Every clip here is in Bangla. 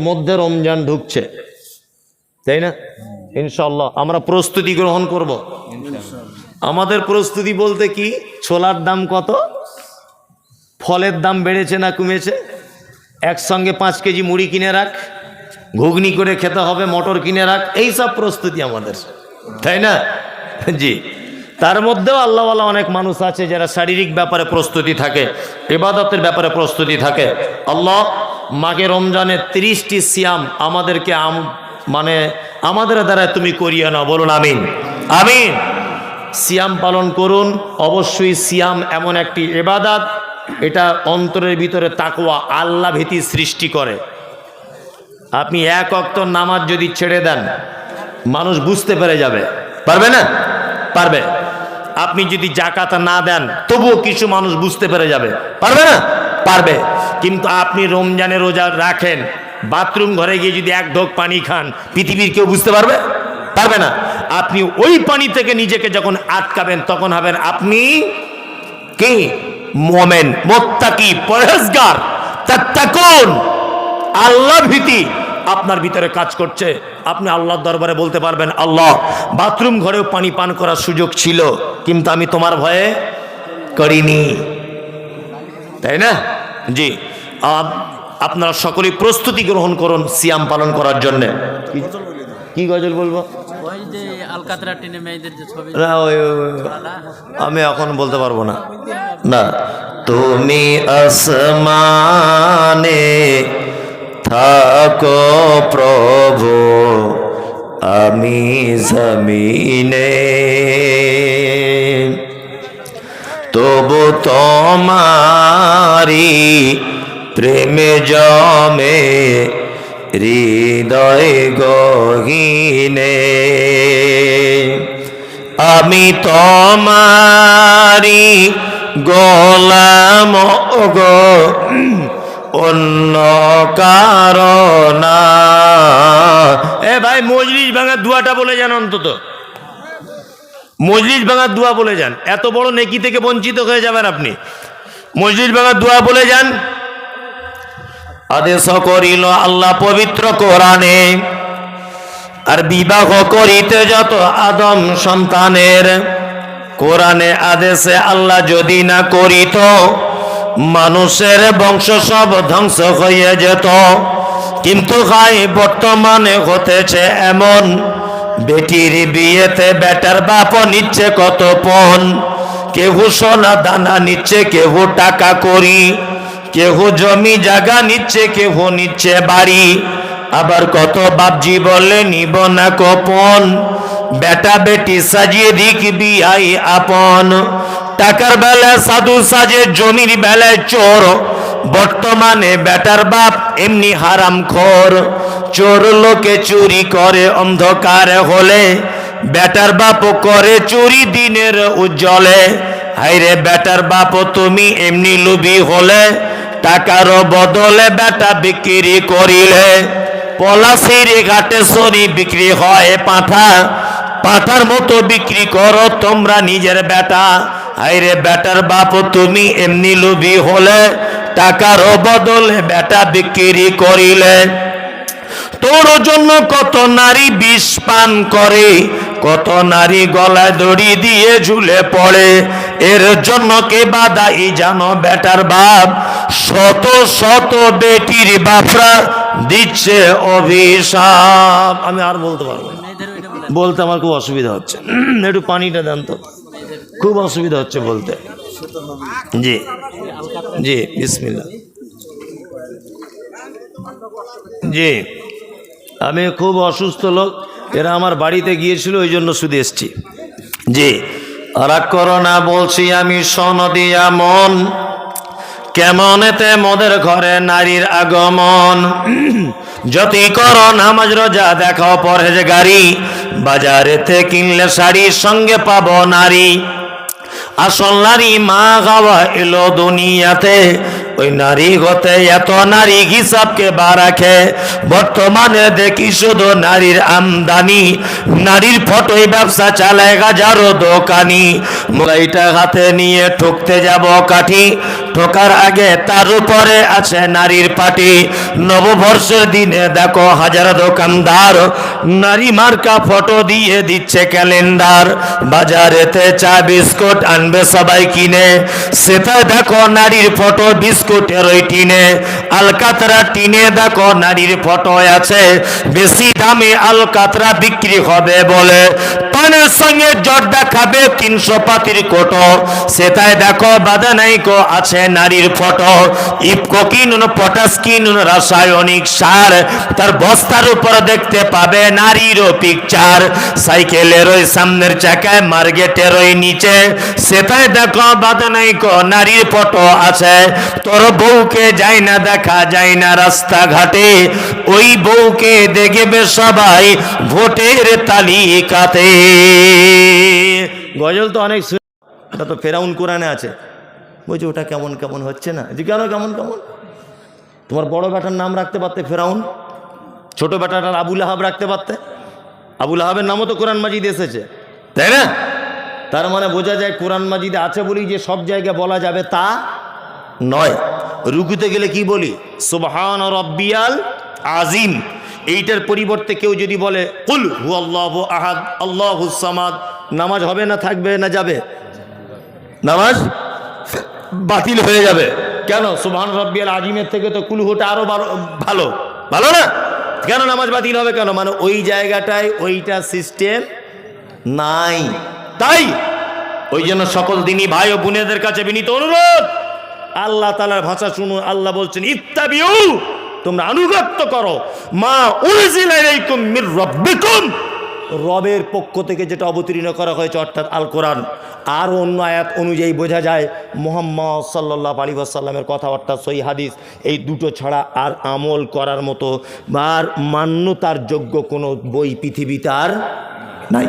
মধ্যে রমজান ঢুকছে। তাই না? ইনশাল্লাহ আমরা প্রস্তুতি গ্রহণ করব। আমাদের প্রস্তুতি বলতে কি? ছোলার দাম কত? ফলের দাম বেড়েছে না কমেছে? একসঙ্গে পাঁচ কেজি মুড়ি কিনে রাখ। ঘুগনি করে খেতে হবে, মটর কিনে রাখ। এই সব প্রস্তুতি আমাদের। তাই না? জি। তার মধ্যেও আল্লাহওয়ালা অনেক মানুষ আছে যারা শারীরিক ব্যাপারে প্রস্তুতি থাকে, ইবাদতের ব্যাপারে প্রস্তুতি থাকে। আল্লাহ মাকে রমজানের তিরিশটি সিয়াম আমাদেরকে আম মানে আমাদের দ্বারা তুমি করিয়ে নাও। বলুন আমিন। আমিন। সিয়াম পালন করুন। অবশ্যই সিয়াম এমন একটি এবাদাত এটা অন্তরের ভিতরে তাকওয়া, আল্লাহ ভীতি সৃষ্টি করে। আপনি এক অক্ত নামাজ যদি ছেড়ে দেন, মানুষ বুঝতে পেরে যাবে। পারবে না? পারবে। আপনি যদি জাকাতা না দেন, তবুও কিছু মানুষ বুঝতে পেরে যাবে। পারবে না? পারবে। কিন্তু আপনি রমজানে রোজা রাখেন, বাথরুম ঘরে গিয়ে যদি এক ঢোক পানি খান, পৃথিবীর কেউ বুঝতে পারবে? পারবে না। আপনি ওই পানি থেকে নিজেকে যখন আটকাবেন, তখন হবেন আপনি কি? মোমেন, মোত্তাকি, পরহেজগার, তাত্তাকুন। আল্লাহ ভীতি। আপনার ভিতরে কাজ করছে। আপনি আল্লাহর দরবারে বলতে পারবেন, আল্লাহ, বাথরুম ঘরেও পানি পান করার সুযোগ ছিল, কিন্তু আমি তোমার ভয়ে করিনি। তাই না? জি। আপ- আপনারা সকলেই প্রস্তুতি গ্রহণ করুন সিয়াম পালন করার জন্যে। কি- গজল বলব? না আমি এখন বলতে পারব না। না। তুমি আসমানে থাকো প্রভু আমি জমিনে তোমারি প্রেমে জমে হৃদয় গহিনে। আমি তোমারি গোলাম গো, অন্য কারণা এ ভাই মজলিস ভাঙা দুয়াটা বলে যান অন্তত। মজলিস ভাঙার দোয়া বলে যান। এত বড় নেকি থেকে বঞ্চিত হয়ে যাবেন আপনি। মজলিস ভাঙার দোয়া বলে যান। আদেশ করিল আল্লাহ পবিত্র কোরআনে, আর বিবাহ করিতে যত আদম সন্তানের, কোরআনে আদেশে আল্লাহ যদি না করিত, মানুষের বংশ সব ধ্বংস হয়ে যেত। কিন্তু হাই বর্তমানে হতেছে এমন বেটির বিয়েতে বেটার বাপ নিচ্ছে কত পণ? কেহ সোনা দানা নিচ্ছে, কেহ টাকা করি কেহ জমি জায়গা নিচ্ছে, কেহ নিচ্ছে বাড়ি। আবার কত বাপজি বলে, নিব না কপন। বেটা বেটি সাজিয়ে দিক বিয়াই আপন। টাকার বেলায় সাধু সাজে, জমির বেলায় চোর। বর্তমানে বেটার বাপ এমনি হারাম খোর। চোর লোকে চুরি করে অন্ধকার হলে, বেটার বাপ করে চুরি দিনের উজ্জ্বলে। হাইরে বেটার বাপ তুমি এমনি লুবি হলে টাকার বদলে বেটা বিক্রি করিলে। পলাশির ঘাটে সরি বিক্রি হয় পাঠা, পাঠার মতো বিক্রি করো তোমরা নিজের বেটা। হাইরে বেটার বাপ তুমি এমনি লুবি হলে টাকার বদলে বেটা বিক্রি করিলে। তোর জন্য কত নারী বিষ পান করে, কত নারী গলায় দড়ি দিয়ে ঝুলে পড়ে। এর জন্য কে বাদাই জানো বেটার বাপ? শত শত বেটির বাপরা দিচ্ছে অভিশাপ। আমি আর বলতে পারব না। বলতে আমার খুব অসুবিধা হচ্ছে। একটু পানিটা দেন তো। খুব অসুবিধা হচ্ছে বলতে। জি জি বিসমিল্লা জি, আমি খুব অসুস্থ লোক, এরা আমার বাড়িতে গিয়েছিল, ওই জন্য শুধু এসছি। জি, রাগ করো বলছি আমি সনদিয়া মন কেমনেতে মদের ঘরে নারীর আগমন? যতই করো নামাজ, রোজা দেখাও পরেজ গাড়ি বাজারেতে কিনলে শাড়ির সঙ্গে পাবো নারী। আসল নারী মা গাওয়া এলো দুনিয়াতে। ওই নারী হতে এত নারী হিসাবকে বা রাখে বর্তমানে দেখি শুধু নারীর আমদানি। নারীর ফটোই ব্যবসা চালায় হাজারো দোকানি। মোবাইলটা হাতে নিয়ে ঠুকতে যাব কাঠি। ঠোকার আগে তার উপরে আছে নারীর পাটি। নববর্ষের দিনে দেখো হাজার দোকানদার। নারী মার্কা ফটো দিয়ে দিচ্ছে ক্যালেন্ডার। বাজারেতে চা, বিস্কুট আনবে সবাই কিনে। সেটা দেখো নারীর ফটো বিস্কুটের ওই টিনে, আলকাতরা টিনে দেখো নারীর ফটো আছে। বেশি দামে আলকাতরা বিক্রি হবে বলে। পানের সঙ্গে জর্দা খাবে তিনশো পাতির কোটো। দেখো বাদানাইকো আছে নারীর ফটো। কিনুন কিনুন, রাসায়নিক সার। তার বস্তার উপর দেখতে পাবে নারীরও পিকচার সাইকেলের ওই সামনের চাকায় মার্গেটের ওই নিচে। সেটাই দেখো বাদানাইকো নারীর ফটো আছে। তোর বউকে যায় না দেখা যায় না রাস্তাঘাটে ওই বউকে দেখবে সবাই ভোটের তালিকাতে। গজল তো অনেক ওটা তো ফেরাউন কোরআনে আছে। বলছি ওটা কেমন কেমন হচ্ছে না? যে কেন কেমন কেমন? তোমার বড় বেটার নাম রাখতে পারতে ফেরাউন? ছোট বেটাটার আবুল আহাব রাখতে পারতে? আবুল আহাবের নামও তো কোরআন মাজিদ এসেছে। তাই না? তার মানে বোঝা যায় কোরআন মাজিদে আছে বলেই যে সব জায়গায় বলা যাবে তা নয়। রুকুতে গেলে কি বলি? সুবহান রব্বিয়াল আজিম। এইটার পরিবর্তে কেউ যদি বলে, কুল হু আল্লাহ আহাদ, আল্লাহ সামাদ নামাজ হবে না থাকবে না যাবে? নামাজ বাতিল হয়ে যাবে। কেন? সুবহান রব্বিয়াল আজিমের থেকে তো কুলহুটা আরও ভালো ভালো। ভালো না? কেন নামাজ বাতিল হবে কেন? মানে ওই জায়গাটায় ওইটা সিস্টেম নাই। তাই? ওই জন্য সকল দিনই ভাই ও বোনেদের কাছে বিনীত অনুরোধ। আল্লাহ তালার ভাষা শুনুন, আল্লাহ বলছেন, ইত্তাবিউ, তোমরা আনুগত্য করো। মা উনজিলাইকুম মির রব্বিকুম। রবের পক্ষ থেকে যেটা অবতীর্ণ করা হয়েছে, অর্থাৎ আল কোরআন আর অন্য আয়াত অনুযায়ী বোঝা যায়, মোহাম্মদ সাল্লাহ আলী আসাল্লামের কথা অর্থাৎ সই হাদিস, এই দুটো ছাড়া আর আমল করার মতো বা মান্যতার যোগ্য কোনো বই পৃথিবীতে আর নাই।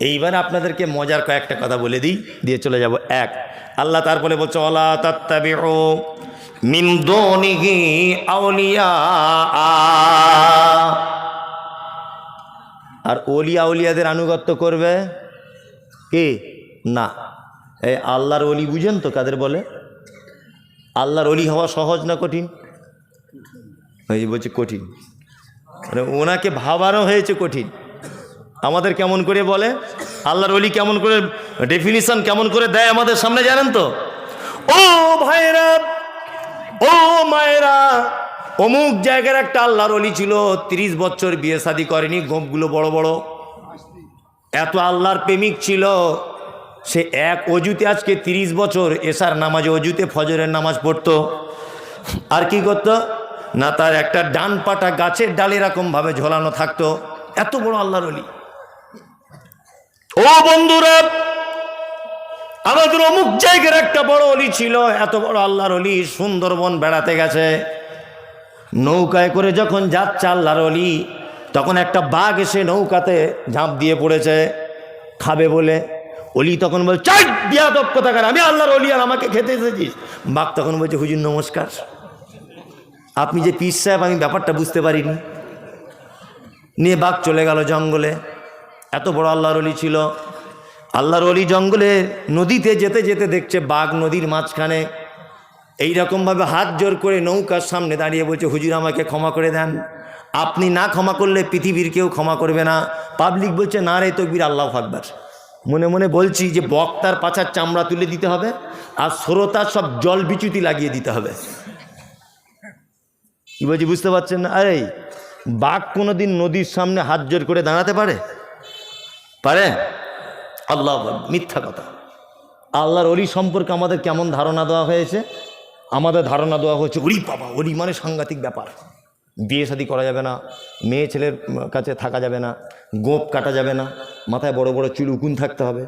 এইবার আপনাদেরকে মজার কয়েকটা কথা বলে দিই, দিয়ে চলে যাব। এক, আল্লাহ তারপরে বলছে অলা দুনিহি আউলিয়া আর ওলিয়া উলিয়াদের আনুগত্য করবে কে? না। এই আল্লাহর অলি বুঝেন তো কাদের বলে? আল্লাহর অলি হওয়া সহজ না কঠিন? ওই বলছে কঠিন। মানে ওনাকে ভাবারও হয়েছে কঠিন। আমাদের কেমন করে বলে? আল্লাহর অলি কেমন করে ডেফিনিশন কেমন করে দেয় আমাদের সামনে জানেন তো? ও ভাইরা ও মায়েরা, অমুক জায়গার একটা আল্লাহর অলি ছিল, তিরিশ বছর বিয়ে শাদি করেনি, গোপগুলো বড় বড়। এত আল্লাহর প্রেমিক ছিল, সে এক অজুতে আজকে তিরিশ বছর এসার নামাজে অজুতে ফজরের নামাজ পড়তো। আর কি করতো? না, তার একটা ডান পাটা গাছের ডাল এরকমভাবে ঝোলানো থাকতো। এত বড় আল্লাহর অলি ও বন্ধুরা, আমাদের অমুক জায়গার একটা বড় অলি ছিল, এত বড় আল্লাহর অলি সুন্দরবন বেড়াতে গেছে। নৌকায় করে যখন যাচ্ছে আল্লাহর অলি, তখন একটা বাঘ এসে নৌকাতে ঝাঁপ দিয়ে পড়েছে, খাবে বলে। অলি তখন বল চাই দিয়া দক্ষ থাকার আমি আল্লাহর অলি আর আমাকে খেতে এসেছিস। বাঘ তখন বলছে, হুজুর, নমস্কার। আপনি যে পিস সাহেব, আমি ব্যাপারটা বুঝতে পারিনি। নিয়ে বাঘ চলে গেল জঙ্গলে। এত বড় আল্লাহর অলি ছিল। আল্লাহর অলি জঙ্গলে নদীতে যেতে যেতে দেখছে বাঘ নদীর মাঝখানে। এই রকমভাবে হাত জোর করে নৌকার সামনে দাঁড়িয়ে বলছে, হুজুর, আমাকে ক্ষমা করে দেন। আপনি না ক্ষমা করলে পৃথিবীর কেউ ক্ষমা করবে না। পাবলিক বলছে, না রে তকবির, আল্লাহ আকবার। মনে মনে বলছি যে বক্তার পাছার চামড়া তুলে দিতে হবে আর শ্রোতার সব জল বিচ্যুতি লাগিয়ে দিতে হবে। কি বলছি, বুঝতে পারছেন না? আরে, বাঘ কোনোদিন নদীর সামনে হাত জোর করে দাঁড়াতে পারে? পারে? আল্লাহ মিথ্যা কথা। আল্লাহর অলি সম্পর্কে আমাদের কেমন ধারণা দেওয়া হয়েছে? আমাদের ধারণা দেওয়া হয়েছে ওরি বাবা ওরি মানে সাংঘাতিক ব্যাপার। বিয়ে শাদি করা যাবে না, মেয়ে ছেলের কাছে থাকা যাবে না, গোপ কাটা যাবে না, মাথায় বড় বড় চুল, উকুন থাকতে হবে।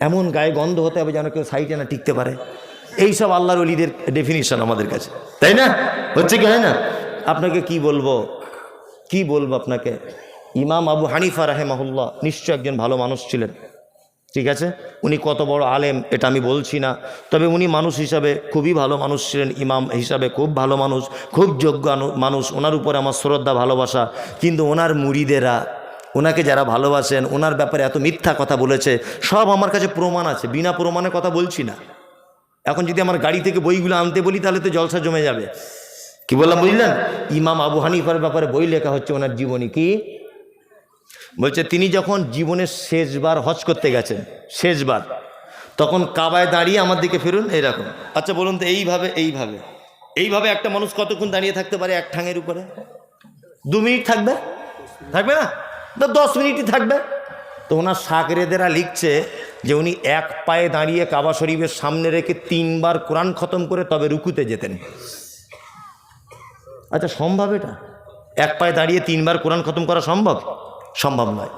এমন গায়ে গন্ধ হতে হবে যেন কেউ সাইডে না টিকতে পারে। এই সব আল্লাহর অলিদের ডেফিনিশন আমাদের কাছে। তাই না? হচ্ছে কি হয় না? আপনাকে কি বলব? কি বলব আপনাকে? ইমাম আবু হানিফা রাহেমাহুল্লাহ নিশ্চয় একজন ভালো মানুষ ছিলেন। ঠিক আছে? উনি কত বড় আলেম, এটা আমি বলছি না। তবে উনি মানুষ হিসাবে খুবই ভালো মানুষ ছিলেন, ইমাম হিসাবে খুব ভালো মানুষ, খুব যোগ্য মানুষ। ওনার উপরে আমার শ্রদ্ধা, ভালোবাসা। কিন্তু ওনার মুড়িদেরা, ওনাকে যারা ভালোবাসেন, ওনার ব্যাপারে এত মিথ্যা কথা বলেছে, সব আমার কাছে প্রমাণ আছে। বিনা প্রমাণের কথা বলছি না। এখন যদি আমার গাড়ি থেকে বইগুলো আনতে বলি, তাহলে তো জলসা জমে যাবে। কি বললাম, বুঝলেন? ইমাম আবু হানিফার ব্যাপারে বই লেখা হচ্ছে ওনার জীবনী। কি? বলছে, তিনি যখন জীবনের শেষবার হজ করতে গেছেন, শেষবার, তখন কাবায় দাঁড়িয়ে আমার দিকে ফিরুন, এরকম। আচ্ছা বলুন তো, এইভাবে এইভাবে এইভাবে একটা মানুষ কতক্ষণ দাঁড়িয়ে থাকতে পারে এক ঠাঙের উপরে? দু মিনিট থাকবে? থাকবে না, দশ মিনিটই থাকবে? তো ওনার সাকরেদেরা লিখছে যে, উনি এক পায়ে দাঁড়িয়ে কাবা শরীফের সামনে রেখে তিনবার কোরআন খতম করে তবে রুকুতে যেতেন। আচ্ছা সম্ভব এটা? এক পায়ে দাঁড়িয়ে তিনবার কোরআন খতম করা সম্ভব? সম্ভব নয়।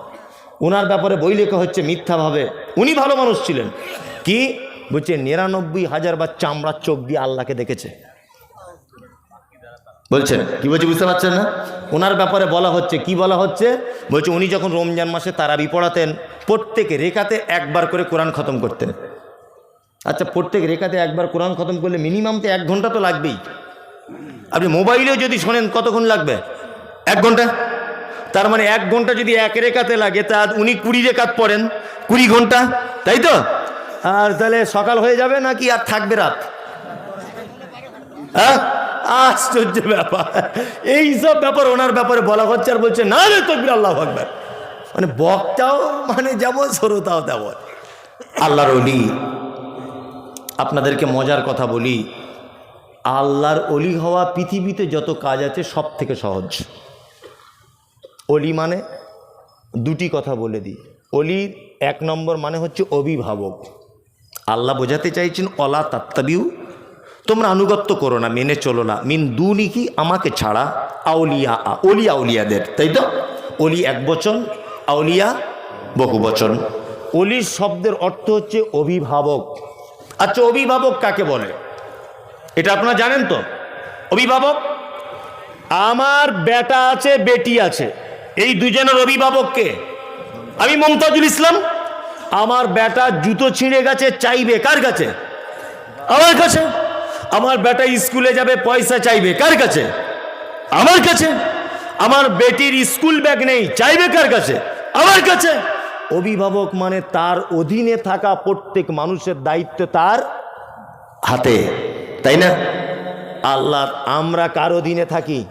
ওনার ব্যাপারে বই লেখা হচ্ছে মিথ্যাভাবে। উনি ভালো মানুষ ছিলেন। কি? বলছে, নিরানব্বই হাজার বা চামড়ার চোখ দিয়ে আল্লাহকে দেখেছে। বলছেন। কি বলছে বুঝতে পারছেন না? ওনার ব্যাপারে বলা হচ্ছে, কি বলা হচ্ছে? বলছে, উনি যখন রমজান মাসে তারাবি পড়াতেন, প্রত্যেক রেখাতে একবার করে কোরআন খতম করতেন। আচ্ছা প্রত্যেক রেখাতে একবার কোরআন খতম করলে মিনিমাম তো এক ঘণ্টা তো লাগবেই। আপনি মোবাইলেও যদি শোনেন, কতক্ষণ লাগবে? এক ঘণ্টা? তার মানে এক ঘণ্টা যদি এক রেখাতে লাগে, তা উনি কুড়ি রেখাত পড়েন। কুড়ি ঘণ্টা, তাই তো? আর তাহলে সকাল হয়ে যাবে নাকি আর থাকবে রাত? হ্যাঁ? আশ্চর্য ব্যাপার। এই সব ব্যাপার ওনার ব্যাপারে বলা হচ্ছে আর বলছে, না রে তকবির, আল্লাহ আকবার। মানে বক্তাও মানে যেমন শ্রোতাও তেমন। আল্লাহর অলি আপনাদেরকে মজার কথা বলি, আল্লাহর অলি হওয়া পৃথিবীতে যত কাজ আছে সব থেকে সহজ। অলি মানে? দুটি কথা বলে দিই। অলির এক নম্বর মানে হচ্ছে অভিভাবক। আল্লাহ বোঝাতে চাইছেন, অলা তাত্তাবিউ, তোমরা আনুগত্য করো না, মেনে চলো না। মিন দুনি কি আমাকে ছাড়া আউলিয়া আ অলি আউলিয়াদের, তাই তো? অলি এক বচন, আউলিয়া বহু বচন। অলির শব্দের অর্থ হচ্ছে অভিভাবক। আচ্ছা অভিভাবক কাকে বলে? এটা আপনারা জানেন তো? অভিভাবক? আমার বেটা আছে, বেটি আছে। এই দুজনের অভিভাবককে। আমি মমতাজুল ইসলাম, আমার বেটা জুতো ছিঁড়ে গেছে, চাইবে কার কাছে? আমার কাছে। আমার বেটা স্কুলে যাবে, পয়সা চাইবে কার কাছে? আমার কাছে। আমার বেটির স্কুল ব্যাগ নেই, চাইবে কার কাছে? আমার কাছে। অভিভাবক মানে তার অধীনে থাকা প্রত্যেক মানুষের দায়িত্ব তার হাতে, তাই না? আল্লাহ আমরা কার অধীনে থাকি?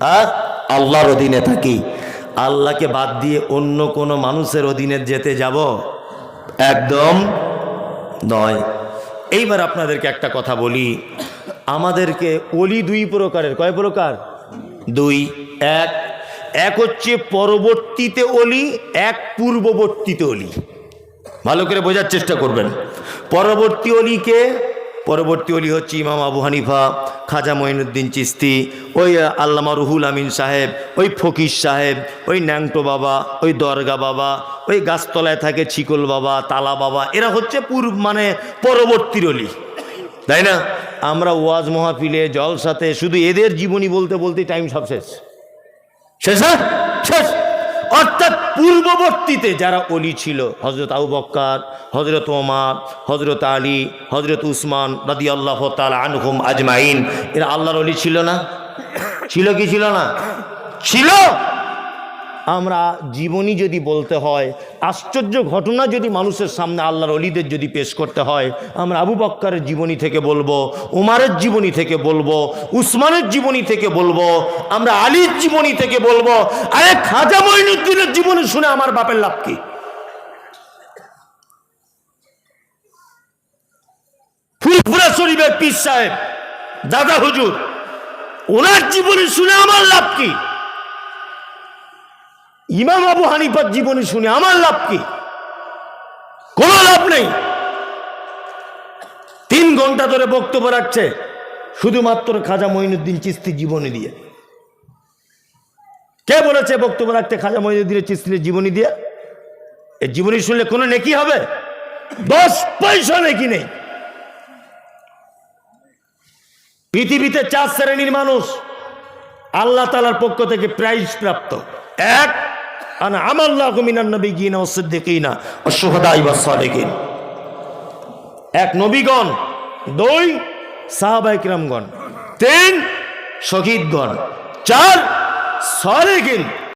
আর আল্লাহর অধীনে থাকি। আল্লাহকে বাদ দিয়ে অন্য কোনো মানুষের অধীনে যেতে যাব একদম নয়। এইবার আপনাদেরকে একটা কথা বলি। আমাদেরকে অলি দুই প্রকারের। কয় প্রকার? দুই, এক। এক হচ্ছে পরবর্তীতে অলি এক পূর্ববর্তীতে অলি ভালো করে বোঝার চেষ্টা করবেন। পরবর্তী অলিকে পরবর্তী অলি হচ্ছে ইমাম আবু হানিফা, খাজা মঈনুদ্দিন চিস্তি ওই আল্লামা রুহুল আমিন সাহেব, ওই ফকির সাহেব, ওই ন্যাংটো বাবা, ওই দরগা বাবা, ওই গাছতলায় থাকে ছিকল বাবা, তালা বাবা, এরা হচ্ছে পূর্ব মানে পরবর্তীর অলি। তাই না? আমরা ওয়াজ মহাফিলে, জলসাতে, শুধু এদের জীবনী বলতে বলতে টাইম সব শেষ। শেষ না শেষ। অর্থাৎ পূর্ববর্তীতে যারা অলি ছিল হজরত আবু বক্কার হজরত ওমার হজরত আলী হজরত উসমান রাদি আল্লাহ তাল আনহুম আজমাইন, এরা আল্লাহর অলি ছিল না? ছিল কি ছিল না? ছিল! আমরা জীবনী যদি বলতে হয়, আশ্চর্য ঘটনা যদি মানুষের সামনে আল্লাহর অলিদের যদি পেশ করতে হয়, আমরা আবু বক্কারের জীবনী থেকে বলব, উমারের জীবনী থেকে বলব, উসমানের জীবনী থেকে বলব, আমরা আলীর জীবনী থেকে বলব, আরে খাজা মঈনুদ্দিনের জীবনী শুনে আমার বাপের লাভ কি? ফুরফুরা শরীফের পীর সাহেব, দাদা হুজুর, ওনার জীবনী শুনে আমার লাভ কি? ইমাম আবু হানিফার জীবনী শুনে আমার লাভ কি? কোনো লাভ নেই। তিন ঘণ্টা ধরে বক্তব্য রাখছে, শুধুমাত্র খাজা মঈনুদ্দিন চিস্তি জীবনী দিয়ে। কে বলেছে বক্তব্য রাখতে খাজা মঈনুদ্দিনের চিস্তির জীবনী দিয়ে? এই জীবনী শুনলে কোনো নেকি হবে? দশ পয়সা নেকি নেই। পৃথিবীতে চার শ্রেণির মানুষ আল্লাহ তালার পক্ষ থেকে প্রাইজ প্রাপ্ত। এক আনা আমাল্লাহ মিনান নবী গিনা ও সিদ্দিকিনা ও সুহদাই বা সাদেকিন এক নবীগণ, দুই সাহাবাই কিরামগণ, তিন শহীদগণ, চার সালেকিন